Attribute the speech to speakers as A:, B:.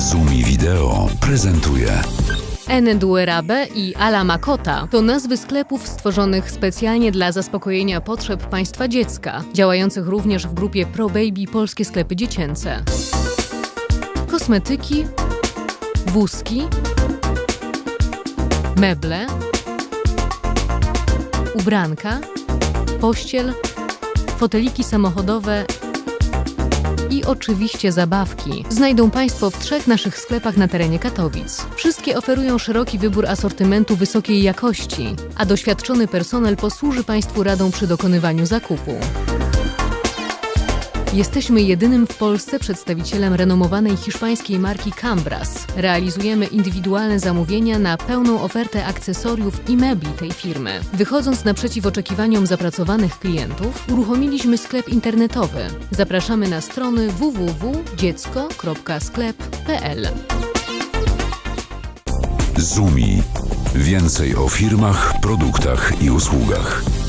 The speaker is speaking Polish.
A: Zumi Wideo prezentuje
B: Enduerabe i Ala Makota to nazwy sklepów stworzonych specjalnie dla zaspokojenia potrzeb państwa dziecka, działających również w grupie Pro Baby Polskie Sklepy Dziecięce. Kosmetyki, wózki, meble, ubranka, pościel, foteliki samochodowe i oczywiście zabawki znajdą Państwo w trzech naszych sklepach na terenie Katowic. Wszystkie oferują szeroki wybór asortymentu wysokiej jakości, a doświadczony personel posłuży Państwu radą przy dokonywaniu zakupu. Jesteśmy jedynym w Polsce przedstawicielem renomowanej hiszpańskiej marki Cambras. Realizujemy indywidualne zamówienia na pełną ofertę akcesoriów i mebli tej firmy. Wychodząc naprzeciw oczekiwaniom zapracowanych klientów, uruchomiliśmy sklep internetowy. Zapraszamy na strony www.dziecko.sklep.pl.
A: Zumi. Więcej o firmach, produktach i usługach.